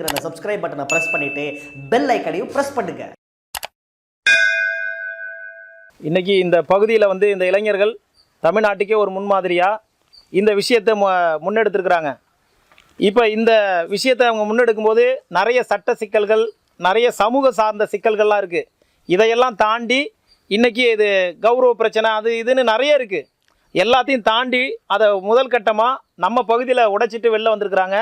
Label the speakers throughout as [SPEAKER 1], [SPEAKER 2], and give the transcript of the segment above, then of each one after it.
[SPEAKER 1] அந்த சப்ஸ்கிரைப் பட்டனை ப்ரெஸ் பண்ணிட்டு பெல் ஐக்கனையும் ப்ரெஸ் பண்ணுங்க.
[SPEAKER 2] இன்னைக்கு இந்த பகுதியில் வந்து இந்த இளைஞர்கள் தமிழ்நாட்டுக்கே ஒரு முன்மாதிரியாக இந்த விஷயத்தை மு முன்னெடுத்திருக்கிறாங்க. இப்போ இந்த விஷயத்தை அவங்க முன்னெடுக்கும்போது நிறைய சட்ட சிக்கல்கள் நிறைய சமூக சார்ந்த சிக்கல்கள்லாம் இருக்குது இதையெல்லாம் தாண்டி இன்றைக்கி இது கௌரவ பிரச்சனை அது இதுன்னு நிறைய இருக்குது எல்லாத்தையும் தாண்டி அதை முதல் கட்டமாக நம்ம பகுதியில் உடைச்சிட்டு வெளில வந்திருக்கிறாங்க.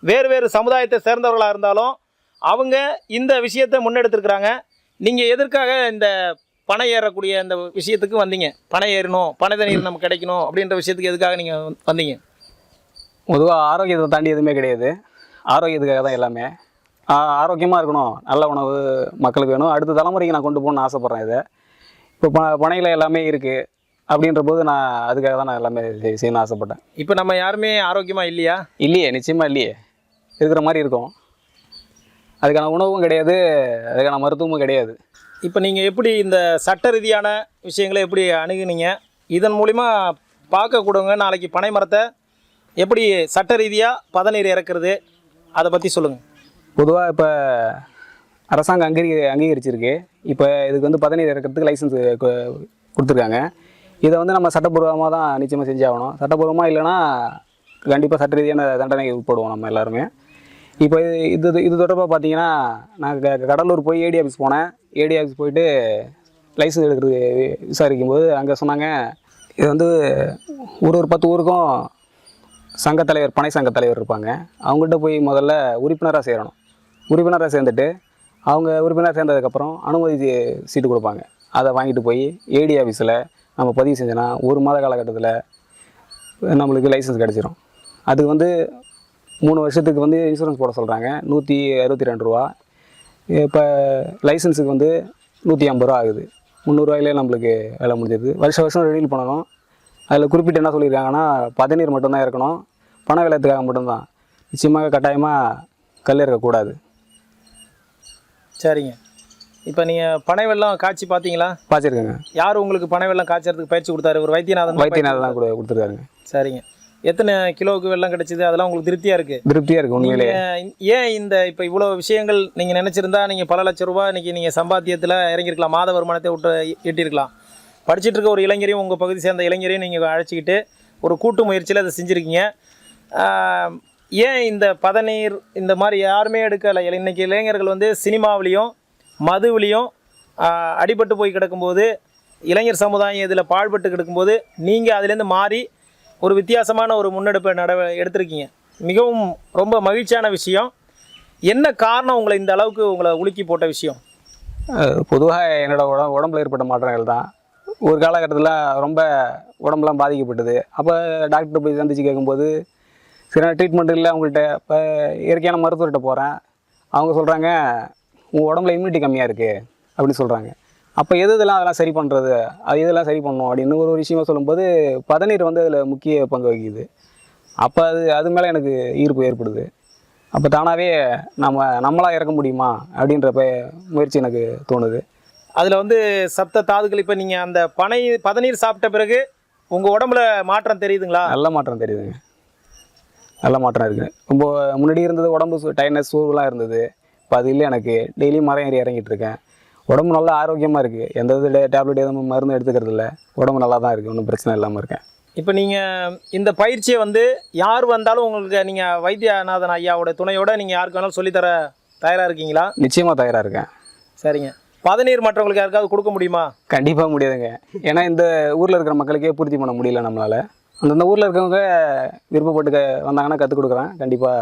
[SPEAKER 2] வேறு வேறு சமுதாயத்தை சேர்ந்தவர்களாக இருந்தாலும் அவங்க இந்த விஷயத்தை முன்னெடுத்திருக்கிறாங்க. நீங்கள் எதற்காக இந்த பணம் ஏறக்கூடிய இந்த விஷயத்துக்கு வந்தீங்க? பணம் ஏறணும் பண தண்ணீர் நமக்கு கிடைக்கணும் அப்படின்ற விஷயத்துக்கு எதுக்காக நீங்கள் வந்தீங்க?
[SPEAKER 3] பொதுவாக ஆரோக்கியத்தை தாண்டி எதுவுமே கிடையாது. ஆரோக்கியத்துக்காக தான் எல்லாமே. ஆரோக்கியமாக இருக்கணும். நல்ல உணவு மக்களுக்கு வேணும். அடுத்த தலைமுறைக்கு நான் கொண்டு போகணும்னு ஆசைப்பட்றேன் இதை. இப்போ ப பனையில் எல்லாமே இருக்குது அப்படின்ற போது நான் அதுக்காக தான் நான் எல்லாமே செய்- செய்யணும்னு ஆசைப்பட்டேன்.
[SPEAKER 2] இப்போ நம்ம யாருமே ஆரோக்கியமாக இல்லையா?
[SPEAKER 3] இல்லையே நிச்சயமாக இல்லையே. இருக்கிற மாதிரி இருக்கும். அதுக்கான உணவும் கிடையாது அதுக்கான மருத்துவமும் கிடையாது.
[SPEAKER 2] இப்போ நீங்கள் எப்படி இந்த சட்ட ரீதியான விஷயங்களை எப்படி அணுகுனீங்க? இதன் மூலிமா பார்க்கக்கூடவங்க நாளைக்கு பனை மரத்தை எப்படி சட்ட ரீதியாக பதநீர் இறக்குறது? அதை பற்றி சொல்லுங்கள்
[SPEAKER 3] பொதுவாக இப்போ அரசாங்கம் அங்கீகரி அங்கீகரிச்சிருக்கு. இப்போ இதுக்கு வந்து பதநீர் இறக்கிறதுக்கு லைசன்ஸ் கொடுத்துருக்காங்க. இதை வந்து நம்ம சட்டப்பூர்வமாக தான் நிச்சயமாக செஞ்சாகணும். சட்டப்பூர்வமாக இல்லைன்னா கண்டிப்பாக சட்ட ரீதியான தண்டனைக்கு உட்படுவோம் நம்ம எல்லாருமே. இப்போ இது இது இது தொடர்பாக பார்த்தீங்கன்னா நான் க- கடலூர் போய் ஏடி ஆஃபீஸ் போனேன். ஏடி ஆஃபீஸ் போயிட்டு லைசன்ஸ் எடுக்கிறது விசாரிக்கும் போது அங்கே சொன்னாங்க இது வந்து ஒரு ஒரு பத்து ஊருக்கும் சங்கத் தலைவர் பனை சங்கத் தலைவர் இருப்பாங்க. அவங்ககிட்ட போய் முதல்ல உறுப்பினராக சேரணும். உறுப்பினராக சேர்ந்துட்டு அவங்க உறுப்பினராக சேர்ந்ததுக்கப்புறம் அனுமதி சீட்டு கொடுப்பாங்க. அதை வாங்கிட்டு போய் ஏடி ஆஃபீஸில் நம்ம பதிவு செஞ்சோன்னா ஒரு மாத காலகட்டத்தில் நம்மளுக்கு லைசன்ஸ் கிடச்சிரும். அது வந்து மூணு வருஷத்துக்கு வந்து இன்சூரன்ஸ் போட சொல்கிறாங்க நூற்றி அறுபத்தி ரெண்டு ரூபா. இப்போ லைசன்ஸுக்கு வந்து நூற்றி ஐம்பது ரூபா ஆகுது. முந்நூறுவாயிலே நம்மளுக்கு வேலை முடிஞ்சது. வருஷம் வருஷம் ரெனியூல் பண்ணணும். அதில் குறிப்பிட்டு என்ன சொல்லியிருக்காங்கன்னா பதநீர் மட்டும்தான் இருக்கணும் பண விலையத்துக்காக மட்டும்தான். நிச்சயமாக கட்டாயமாக கல் இருக்கக்கூடாது
[SPEAKER 2] சரிங்க. இப்போ நீங்கள் பனை வெள்ளம் காய்ச்சி பார்த்தீங்களா?
[SPEAKER 3] பார்த்துருக்கேங்க.
[SPEAKER 2] யார் உங்களுக்கு பனை வெள்ளம் காய்ச்சறதுக்கு பயிற்சி கொடுத்தாரு? ஒரு வைத்தியநாதன்
[SPEAKER 3] வைத்தியநாதன் தான் கூட கொடுத்துருக்காருங்க.
[SPEAKER 2] சரிங்க. எத்தனை கிலோவுக்கு வெள்ளம் கிடைச்சது? அதெல்லாம் உங்களுக்கு திருப்தியாக இருக்குது
[SPEAKER 3] திருப்தியாக இருக்குது உண்மையிலே.
[SPEAKER 2] ஏன் இந்த இப்போ இவ்வளோ விஷயங்கள் நீங்கள் நினச்சிருந்தா நீங்கள் பல லட்ச ரூபாய் இன்னைக்கு நீங்கள் சம்பாத்தியத்தில் இறங்கியிருக்கலாம். மாத வருமானத்தை விட்டு ஈட்டியிருக்கலாம். படிச்சிட்டு இருக்க ஒரு இளைஞரையும் உங்கள் பகுதி சேர்ந்த இளைஞரையும் நீங்கள் அழைச்சிக்கிட்டு ஒரு கூட்டு முயற்சியில் அதை செஞ்சுருக்கீங்க. ஏன் இந்த பதநீர் இந்த மாதிரி யாருமே எடுக்கலை? இன்னைக்கு இளைஞர்கள் வந்து சினிமாவிலையும் மதுவிலையும் அடிபட்டு போய் கிடக்கும்போது இளைஞர் சமுதாயம் இதில் பாழ்பட்டு கிடக்கும்போது நீங்கள் அதுலேருந்து மாறி ஒரு வித்தியாசமான ஒரு முன்னெடுப்பை நட எடுத்திருக்கீங்க. மிகவும் ரொம்ப மகிழ்ச்சியான விஷயம். என்ன காரணம் உங்களை இந்த அளவுக்கு உங்களை உலுக்கி போட்ட விஷயம்?
[SPEAKER 3] பொதுவாக என்னோடய உடம்பு உடம்புல ஏற்பட்ட மாற்றங்கள் தான். ஒரு காலகட்டத்தில் ரொம்ப உடம்புலாம் பாதிக்கப்பட்டது. அப்போ டாக்டர் போய் சந்திச்சு கேட்கும்போது சில ட்ரீட்மெண்ட் இல்லை அவங்கள்ட்ட இப்போ இயற்கையான மருத்துவர்கிட்ட போகிறேன் அவங்க சொல்கிறாங்க உங்கள் உடம்புல இம்யூனிட்டி கம்மியாக இருக்குது அப்படின்னு சொல்கிறாங்க அப்போ எது இதெல்லாம் அதெல்லாம் சரி பண்ணுறது அது இதெல்லாம் சரி பண்ணணும் அப்படின்னு ஒரு ஒரு விஷயமா சொல்லும்போது பதநீர் வந்து அதில் முக்கிய பங்கு வகிக்குது. அப்போ அது அது மேலே எனக்கு ஈர்ப்பு ஏற்படுது. அப்போ தானாகவே நம்ம நம்மளாக இறக்க முடியுமா அப்படின்ற ப- முயற்சி எனக்கு தோணுது.
[SPEAKER 2] அதில் வந்து சப்த தாதுக்கள் இப்போ நீங்கள் அந்த பனை பதநீர் சாப்பிட்ட பிறகு உங்கள் உடம்புல மாற்றம் தெரியுதுங்களா?
[SPEAKER 3] நல்ல மாற்றம் தெரியுதுங்க. நல்ல மாற்றம் இருக்குது ரொம்ப முன்னாடி இருந்தது உடம்பு டைட்னஸ் சூர்வெலாம் இருந்தது. இப்போ அது இல்லை எனக்கு. டெய்லியும் மரம் ஏறி இறங்கிட்டு இருக்கேன். உடம்பு நல்லா ஆரோக்கியமாக இருக்குது எந்த வித டேப்லெட் எதுவும் மருந்து எடுத்துக்கிறது இல்லை. உடம்பு நல்லா தான் இருக்குது ஒன்றும் பிரச்சனை இல்லாமல் இருக்கேன்.
[SPEAKER 2] இப்போ நீங்கள் இந்த பயிற்சியை வந்து யார் வந்தாலும் உங்களுக்கு நீங்கள் வைத்தியநாதன் ஐயாவோட துணையோட நீங்கள் யாருக்கு வேணாலும் சொல்லித்தர தயாராக இருக்கீங்களா?
[SPEAKER 3] நிச்சயமாக தயாராக இருக்கேன்.
[SPEAKER 2] சரிங்க. பதநீர் மற்றவங்களுக்கு யாருக்காவது கொடுக்க முடியுமா?
[SPEAKER 3] கண்டிப்பாக முடியாதுங்க. ஏன்னா இந்த ஊரில் இருக்கிற மக்களுக்கே பூர்த்தி பண்ண முடியல நம்மளால். அந்தந்த ஊரில் இருக்கவங்க விருப்பப்பட்டு வந்தாங்கன்னா கற்றுக் கொடுக்குறேன். கண்டிப்பாக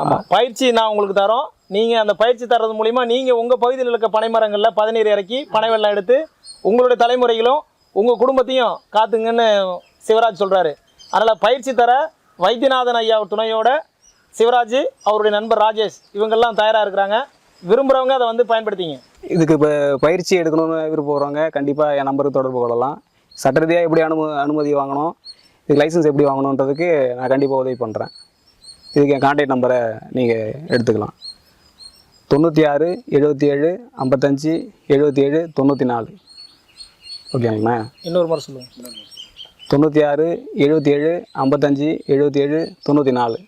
[SPEAKER 2] ஆமாம் பயிற்சி நான் உங்களுக்கு தரோம். நீங்கள் அந்த பயிற்சி தர்றது மூலிமா நீங்கள் உங்கள் பகுதியில் இருக்க பனைமரங்களில் பதநீர் இறக்கி பனை வெள்ளம் எடுத்து உங்களுடைய தலைமுறைகளும் உங்கள் குடும்பத்தையும் காத்துங்கன்னு சிவராஜ் சொல்கிறாரு அதனால் பயிற்சி தர வைத்தியநாதன் ஐயா துணையோட சிவராஜ் அவருடைய நண்பர் ராஜேஷ் இவங்கெல்லாம் தயாராக இருக்கிறாங்க. விரும்புகிறவங்க அதை வந்து பயன்படுத்திங்க.
[SPEAKER 3] இதுக்கு இப்போ பயிற்சி எடுக்கணும்னு விருப்பப்படுறவங்க கண்டிப்பாக என் நம்பருக்கு தொடர்பு கொள்ளலாம். சட்ட ரீதியாக எப்படி அனும அனுமதி வாங்கணும் இதுக்கு லைசன்ஸ் எப்படி வாங்கணுன்றதுக்கு நான் கண்டிப்பாக உதவி பண்ணுறேன் இதுக்கு என் கான்டாக்ட் நம்பரை நீங்கள் எடுத்துக்கலாம். தொண்ணூற்றி ஆறு எழுபத்தி ஏழு ஐம்பத்தஞ்சு எழுபத்தி ஏழு தொண்ணூற்றி நாலு ஓகேங்கண்ணா
[SPEAKER 2] இன்னொரு முறை சொல்லுங்கள்
[SPEAKER 3] தொண்ணூற்றி ஆறு எழுபத்தி ஏழு ஐம்பத்தஞ்சு எழுபத்தி ஏழு தொண்ணூற்றி நாலு